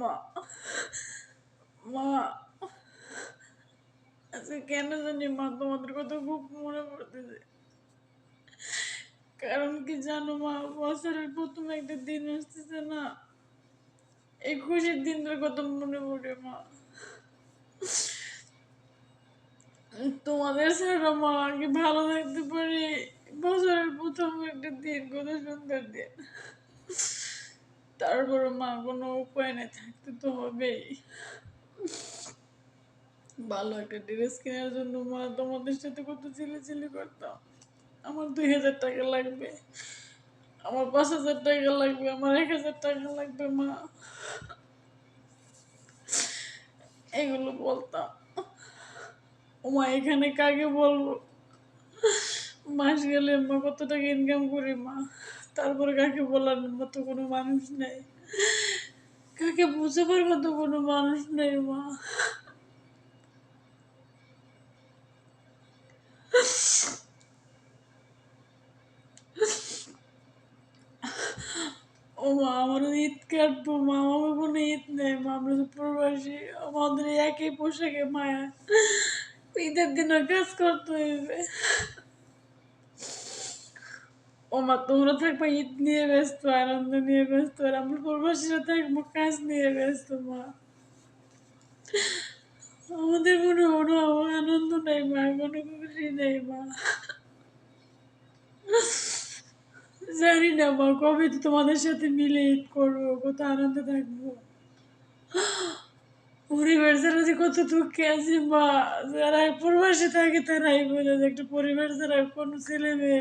মা মা আজকে কেন জানি মা তোমাদের কথা খুব মনে পড়তেছে। কারণ কি জানো মা, বছরের প্রথম একটা দিন আসতেছে না। এই খুশির দিনটার কথা মনে পড়ে মা। তোমাদের ছাড়া মা আগে ভালো থাকতে পারি। বছরের প্রথম একটা দিন কত সুন্দর দিন তারপরে মা, কোনো উপায় নেই, থাকতে তো হবেই। ভালো একটা ড্রেস কেনার জন্য মা, তোমাদের সাথে কত চিলি করতাম। আমার দুই হাজার টাকা লাগবে, আমার পাঁচ হাজার টাকা লাগবে, আমার এক হাজার টাকা লাগবে মা। এগুলো বলতাম। ও মা, এখানে কাকে বলব? মাস গেলে মা কত টাকা ইনকাম করি মা? তারপরে কাকে বলার মতো কোনো মানুষ নেই। কাকে বুঝাবার মতো কোনো মানুষ নেই, মা। ও মা আমারও ঈদ কাটবো মা, আমার কোনো ঈদ নেই, মা। আমরা তো আমাদের একই পোশাকে মায়া। ঈদের দিনও কাজ করতে হইবে। ও মা, তোমরা থাকবা ঈদ নিয়ে ব্যস্ত, আনন্দ নিয়ে ব্যস্ত, আর আমরা প্রবাসীরা থাকব, কাজ নিয়ে ব্যস্ত, মা। আমাদের মনে কোনো আনন্দ নেই মা, কোনো নেই মা। জানি না, মা, কবে তো তোমাদের সাথে মিলে ঈদ করব, কত আনন্দে থাকব। পরিবার ছাড়া যে কত দুঃখে আছে, মা। যারা প্রবাসে থাকে, তারাই বোঝে যে একটা পরিবার ছাড়া কোনো ছেলে মেয়ে।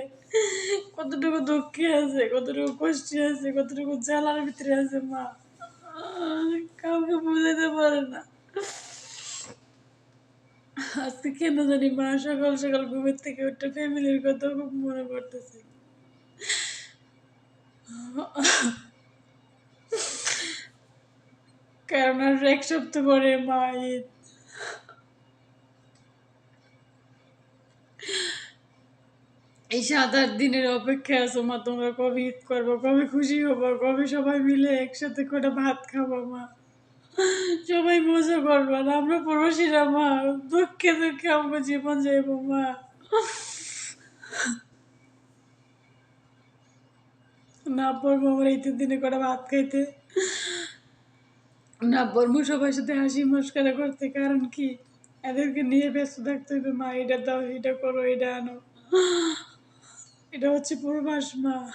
কতটুকু দুঃখে আছে, কতটুকু কষ্টে আছে, কতটুকু জ্বালার ভিতরে আছে, মা। কাউকে বুঝাতে পারে না। আজকে কেন জানি মা সকাল সকাল ঘুমের থেকে ওটা ফ্যামিলির কথা খুব মনে করতেছে কারণ আর এক সপ্তাহ পরে মা ঈদ এই সাত আট দিনের আছো মা, তোমরা কবে ঈদ করব, কবে খুশি হব, কবে সবাই মিলে একসাথে করে ভাত খাব মা? সবাই মজা করব আর আমরা প্রবাসীরা মা, দুঃখে দুঃখে আমরা জীবন যাইবো মা। না পড়ব আমার ঈদের দিনে করে ভাত খাইতে। না বলব সবার সাথে হাসি মস্কারা করতে, কারণ কি? এদেরকে নিয়ে ব্যস্ত থাকতে হবে মা, এটা দাও, এটা করো, এটা আনো। এটা হচ্ছে পূর্বাস, মা।